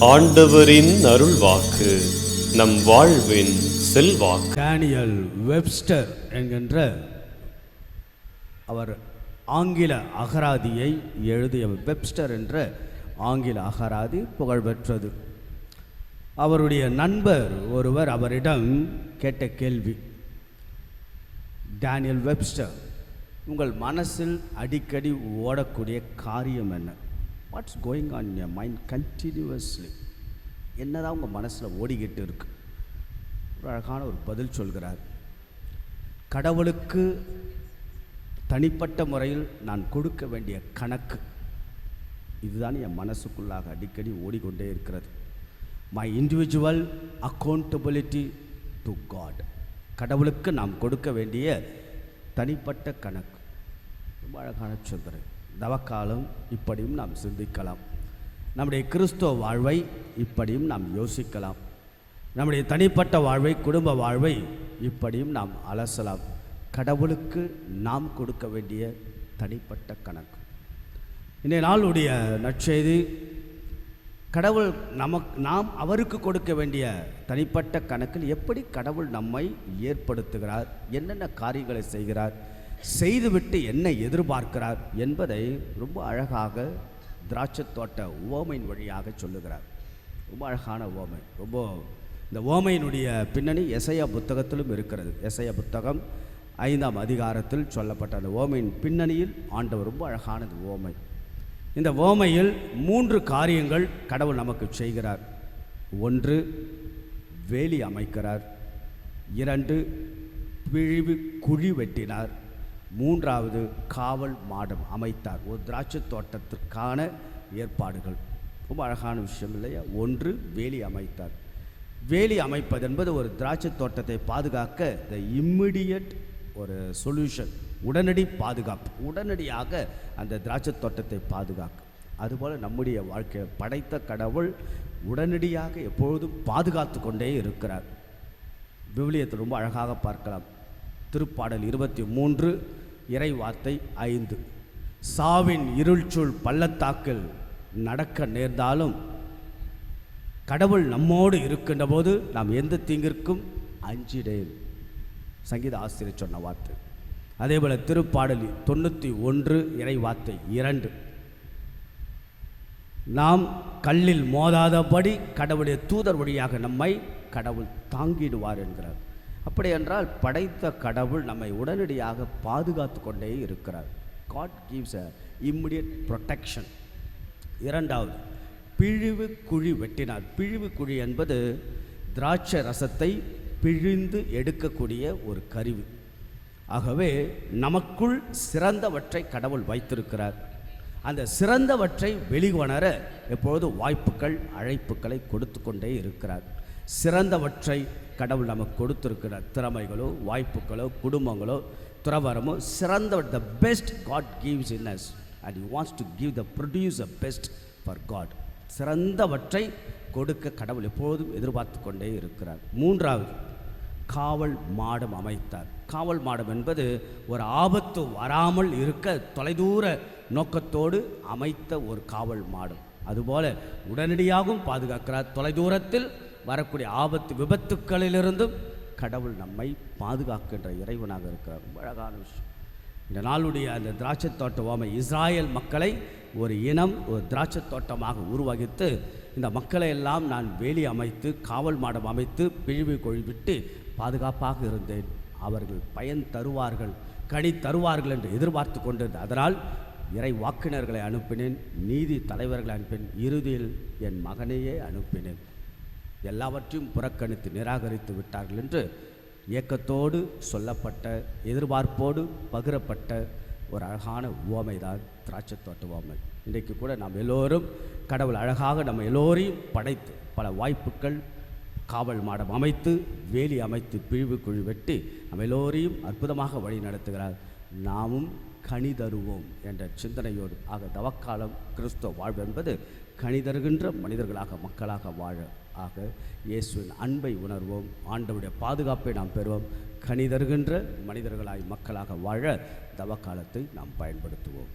ஆண்டவரின் அருள்வாக்கு நம் வாழ்வின் செல்வாக்கு. டேனியல் வெப்ஸ்டர் என்கின்ற அவர் ஆங்கில அகராதியை எழுதிய வெப்ஸ்டர் என்ற ஆங்கில அகராதி புகழ்பெற்றது. அவருடைய நண்பர் ஒருவர் அவரிடம் கேட்ட கேள்வி டேனியல் வெப்ஸ்டர் உங்கள் மனசில் அடிக்கடி ஓடக்கூடிய காரியம் என்ன? What's going on your mind continuously என்னதான் உங்கள் மனசில் ஓடிக்கிட்டு இருக்கு. ஒரு அழகான ஒரு பதில் சொல்கிறார். கடவுளுக்கு தனிப்பட்ட முறையில் நான் கொடுக்க வேண்டிய கணக்கு. இதுதான் என் மனசுக்குள்ளாக அடிக்கடி ஓடிக்கொண்டே இருக்கிறது. My individual accountability to God கடவுளுக்கு நாம் கொடுக்க வேண்டிய தனிப்பட்ட கணக்கு. ரொம்ப அழகான சொல்கிறேன் தவக்காலம் இப்படியும் நாம் சிந்திக்கலாம். நம்முடைய கிறிஸ்துவ வாழ்வை இப்படியும் நாம் யோசிக்கலாம். நம்முடைய தனிப்பட்ட வாழ்வை குடும்ப வாழ்வை இப்படியும் நாம் அலசலாம். கடவுளுக்கு நாம் கொடுக்க வேண்டிய தனிப்பட்ட கணக்கு. இன்றைய நாளுடைய நற்செய்தி கடவுள் நமக்கு நாம் அவருக்கு கொடுக்க வேண்டிய தனிப்பட்ட கணக்கில் எப்படி கடவுள் நம்மை ஏற்படுத்துகிறார் என்னென்ன காரியங்களை செய்கிறார் செய்துவிட்டு என்ன எதிர்பார்க்கிறார் என்பதை ரொம்ப அழகாக திராட்சை தோட்ட ஓமையின் வழியாக சொல்லுகிறார். ரொம்ப அழகான ஓமை. ரொம்ப இந்த ஓமையினுடைய பின்னணி எசையா புத்தகத்திலும் இருக்கிறது. எசையா புத்தகம் ஐந்தாம் அதிகாரத்தில் சொல்லப்பட்ட அந்த ஓமையின் பின்னணியில் ஆண்டவர் ரொம்ப அழகானது ஓமை. இந்த ஓமையில் மூன்று காரியங்கள் கடவுள் நமக்கு செய்கிறார். ஒன்று வேலி அமைக்கிறார். இரண்டு பிழிவு குழி வெட்டினார். மூன்றாவது காவல் மாடம் அமைத்தார். ஒரு திராட்சை தோட்டத்திற்கான ஏற்பாடுகள். ரொம்ப அழகான விஷயம் இல்லையா? ஒன்று வேலி அமைத்தார். வேலி அமைப்பது என்பது ஒரு திராட்சை தோட்டத்தை பாதுகாக்க த இம்மிடியட் ஒரு சொல்யூஷன் உடனடி பாதுகாப்பு. உடனடியாக அந்த திராட்சை தோட்டத்தை பாதுகாக்க. அதுபோல் நம்முடைய வாழ்க்கையை படைத்த கடவுள் உடனடியாக எப்பொழுதும் பாதுகாத்து கொண்டே இருக்கிறார். விவிலியத்தை ரொம்ப அழகாக பார்க்கலாம். திருப்பாடல் இருபத்தி மூன்று இறை வார்த்தை ஐந்து. சாவின் இருள்சூழ் பள்ளத்தாக்கில் நடக்க நேர்ந்தாலும் கடவுள் நம்மோடு இருக்கின்ற போது நாம் எந்த தீங்கிற்கும் அஞ்சிடேன். சங்கீத ஆசிரியர் சொன்ன வார்த்தை. அதே போல் திருப்பாடல் தொண்ணூற்றி ஒன்று இறை வார்த்தை இரண்டு. நாம் கல்லில் மோதாதபடி கடவுளுடைய தூதர் வழியாக நம்மை கடவுள் தாங்கிடுவார் என்கிறார். அப்படி என்றால் படைத்த கடவுள் நம்மை உடனடியாக பாதுகாத்து கொண்டே இருக்கிறார். God gives a immediate protection இரண்டாவது பிழிவு குழி வெட்டினார். பிழிவு குழி என்பது திராட்சை ரசத்தை பிழிந்து எடுக்கக்கூடிய ஒரு கருவி. ஆகவே நமக்குள் சிறந்தவற்றை கடவுள் வைத்திருக்கிறார். அந்த சிறந்தவற்றை வெளிவணர எப்பொழுது வாய்ப்புகள் அழைப்புகளை கொடுத்து கொண்டே இருக்கிறார். சிறந்தவற்றை கடவுள் நமக்கு கொடுத்துருக்கிற திறமைகளோ வாய்ப்புகளோ குடும்பங்களோ துறவரமோ சிறந்த the best God gives in us and you wants to give the produce a best for God சிறந்தவற்றை கொடுக்க கடவுள் எப்போதும் எதிர்பார்த்து கொண்டே இருக்கிறார். மூன்றாவது காவல் மாடம் அமைத்தார். காவல் மாடம் என்பது ஒரு ஆபத்து வராமல் இருக்க தொலைதூர நோக்கத்தோடு அமைத்த ஒரு காவல் மாடம். அதுபோல உடனடியாகவும் பாதுகாக்கிறார். தொலைதூரத்தில் வரக்கூடிய ஆபத்து விபத்துக்களிலிருந்தும் கடவுள் நம்மை பாதுகாக்கின்ற இறைவனாக இருக்கிறார் ரொம்ப அழகான விஷயம். இந்த நாளுடைய அந்த திராட்சை தோட்ட ஓமை இஸ்ராயல் மக்களை ஒரு இனம் ஒரு திராட்சை தோட்டமாக உருவகித்து இந்த மக்களை எல்லாம் நான் வேலி அமைத்து காவல் மாடம் அமைத்து பிழிவு கொழிவிட்டு பாதுகாப்பாக இருந்தேன். அவர்கள் பயன் தருவார்கள் கனி தருவார்கள் என்று எதிர்பார்த்து கொண்டிருந்தேன். அதனால் இறை வாக்கினர்களை அனுப்பினேன் நீதி தலைவர்களை அனுப்பினேன் இறுதியில் என் மகனையே அனுப்பினேன். எல்லாவற்றையும் புறக்கணித்து நிராகரித்து விட்டார்கள் என்று இயக்கத்தோடு சொல்லப்பட்ட எதிர்பார்ப்போடு பகிரப்பட்ட ஒரு அழகான உவமைதான் திராட்சை தோட்ட உவமை. இன்றைக்கு கூட நாம் எல்லோரும் கடவுள் அழகாக நம்ம எல்லோரையும் படைத்து பல வாய்ப்புகள் காவல் மாடம் அமைத்து வேலி அமைத்து பிழிவு குழி வெட்டி நம்ம எல்லோரையும் அற்புதமாக வழி நடத்துகிறார். நாமும் கனி தருவோம் என்ற சிந்தனையோடு. ஆக தவக்காலம் கிறிஸ்துவ வாழ்வு என்பது கனி தருகின்ற மனிதர்களாக மக்களாக வாழ ஆக இயேசுவின் அன்பை உணர்வோம். ஆண்டவுடைய பாதுகாப்பை நாம் பெறுவோம். கனிதருகின்ற மனிதர்களாய் மக்களாக வாழ தவக்காலத்தை நாம் பயன்படுத்துவோம்.